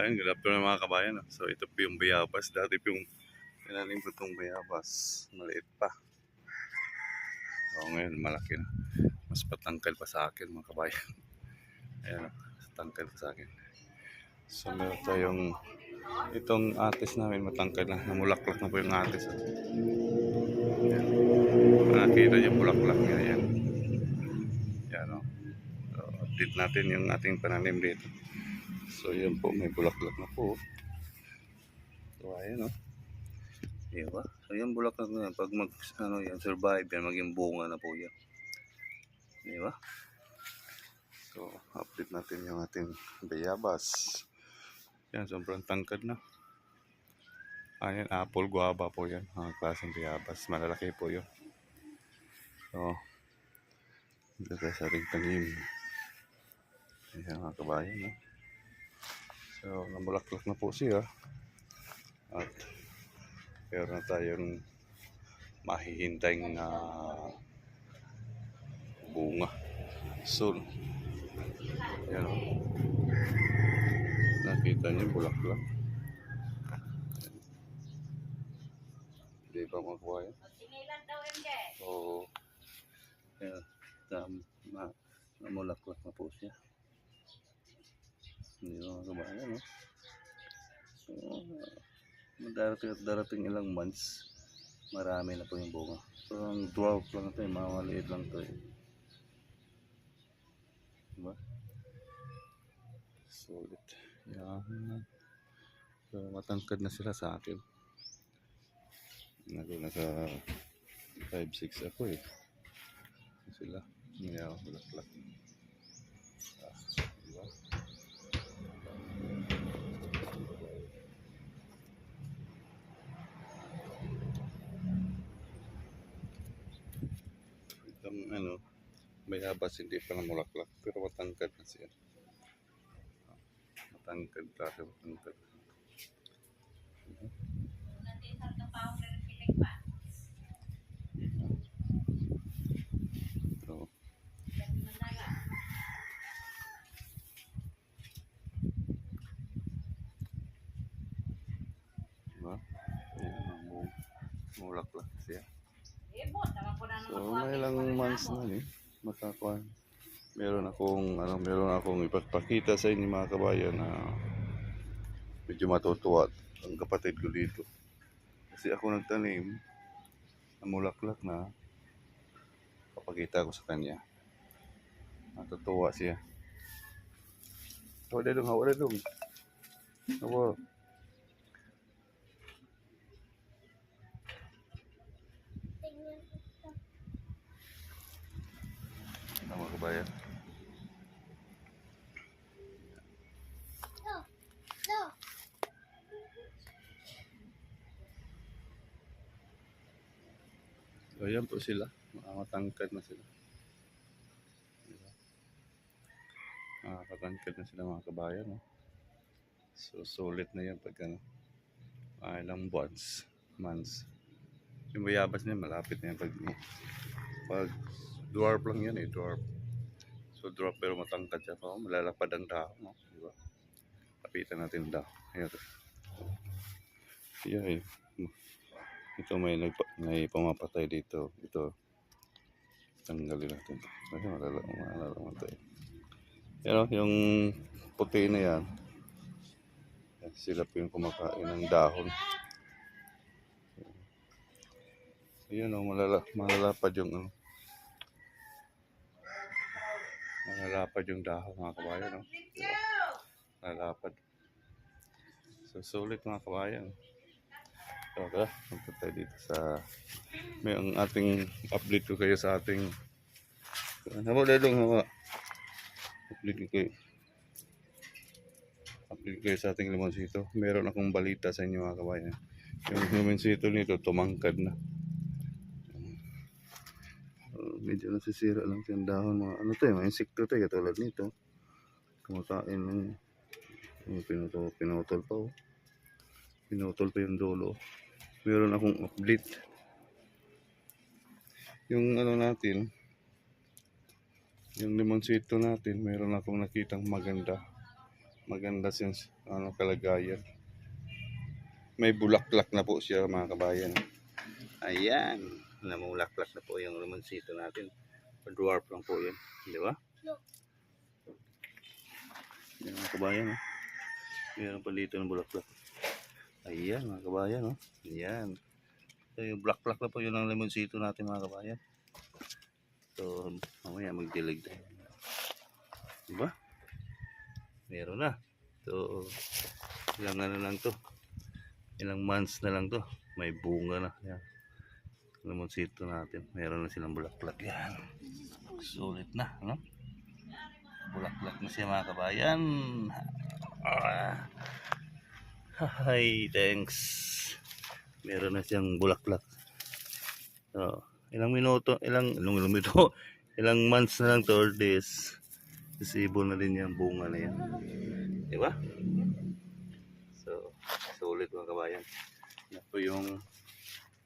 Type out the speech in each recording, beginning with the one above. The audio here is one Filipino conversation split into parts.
kabayan, good afternoon mga kabayan. ah. So ito po yung bayabas. Dati po yung tinanim ko itong bayabas. Maliit pa. So ngayon malaki na. Mas patangkal pa sa akin mga kabayan. Ayan, ah, tangkal pa sa akin. So meron tayong itong atis namin matangkal na. Namulaklak na po yung atis. ah. Ayan. Nakita yung bulaklak niya. Ayan. Ayan o. So, update natin yung ating pananim dito. So yan po, may bulaklak na po. So ayan o. Diba? So yung bulaklak na yan, pag mag, ano yan, survive yan, maging bunga na po yan. Diba? So, update natin yung ating bayabas. Yan, sobrang tangkad na. Ayan, apple guava po yan. Ang klaseng bayabas. Malalaki po yun. So, dito sa ring tanim. Ayan mga kabayan, no? So, namulaklak na po siya. At meron na tayong mahihintay na bunga. Soon. Yan o. Nakita niyo bulaklak. Hindi pa makuha yan. Oo. Yan. Tam, na, namulaklak na po siya. Hindi mga kabayan, no? So, darating at darating ilang months, marami na po yung bunga. So, ang dwarf lang ito, eh, mga lang ito. Eh. Diba? Sulit. Yan. So, matangkad na sila sa akin. Nalo na sa 5-6 ako eh. Sila. Ngayaw, bulaklak. Ah, diba? Itong ano, bayabas hindi pa namulaklak pero matangkad na siya. Matangkad talaga, matangkad. Nandiyan sa kapawang ng pilig pa. So, Yan manala. diba? Ayan, mamu- mamulaklak siya. So, may ilang months na eh. Makakuha. Meron akong, ano, meron akong ipagpakita sa inyo mga kabayan na medyo matutuwa ang kapatid ko dito. Kasi ako nagtanim, namulaklak na, kapakita ko sa kanya. Natutuwa siya. Hawa na dong, hawa na dong. Hawa. Tama kabayan. So, ayan po sila. Mga matangkad na sila. Diba? Makakatangkad na sila mga kabayan. No? So, sulit na yan pag ano, mga ilang buwans, months. Yung bayabas niya, malapit na yan pag, pag dwarf lang yan eh, dwarf. So, dwarf pero matangkad siya. Oh, malalapad ang dahon. No? Diba? Kapitan natin ang dahon. Ayan. Yeah, eh. Ito may may pumapatay dito. Ito. Tanggalin natin. Kasi malala, malala naman tayo. Yan o, yung puti na yan. Sila po yung kumakain ng dahon. Ayan o, malala, malalapad yung ano. Malalapad yung dahon mga kabayan. No? Diba? Malalapad. So, sulit mga kabayan. So, tara, punta dito sa may ang ating update ko kayo sa ating Hawa dadong hawa. Update ko kayo. Update kayo sa ating limonsito. Meron akong balita sa inyo mga kabayan. Yung limonsito nito tumangkad na. Medyo nasisira lang yung dahon mga ano to eh, mga insekto to eh, katulad nito. Kumakain ng yung pinutol, pinutol pa oh. Pinutol pa yung dulo. Meron akong update. Yung ano natin, yung limonsito natin, meron akong nakitang maganda. Maganda sin ano, kalagayan. May bulaklak na po siya mga kabayan. Ayan. Namulaklak na po yung limonsito natin. Dwarf lang po yun. Di ba? Yan mga kabayan. Oh. Meron pa dito ng bulaklak. Ayan mga kabayan. Oh. Ayan. So yung bulaklak na po yun ang limonsito natin mga kabayan. So mamaya magdilig tayo. Diba? Meron na. So ilang ano lang to. Ilang months na lang to. May bunga na. Yan. Limonsito natin. Meron na silang bulaklak. Yan. Sulit na. No? Bulaklak na siya mga kabayan. Ah. Hi, thanks. Meron na siyang bulaklak. So, ilang minuto, ilang, ilang, minuto, ilang months na lang to or days. Sisibo na din yung bunga na yan. Di ba? So, sulit mga kabayan. Yan yung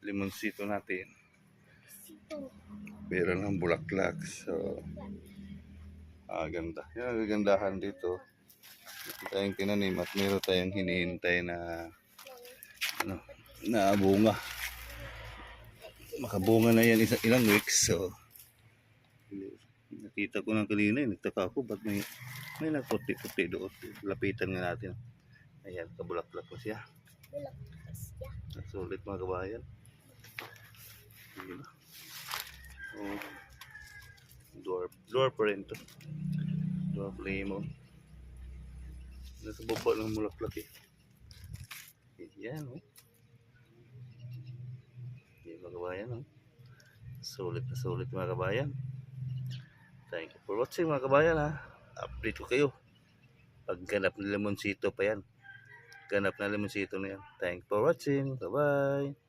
limonsito natin. Meron ng bulaklak. So, ah, ganda. Yan ang gagandahan dito. Meron tayong tinanim at meron tayong hinihintay na ano, na bunga. Makabunga na yan isang ilang weeks. So, nakita ko ng kanina, eh, nagtaka ako, ba't may, may nagputi-puti doon. Lapitan nga natin. Ayan, kabulaklak na siya. Sulit mga kabayan. Diba? Oh, dwarf. Dwarf rin to. Dwarf lemon. Nasa baba ng mulaklak eh. Yan oh. Yan mga oh. Sulit na sulit mga kabayan. Thank you for watching mga kabayan ha. Update ko kayo. Pag ganap na lemonsito pa yan. Ganap na lemonsito na yan. Thank you for watching. Bye bye.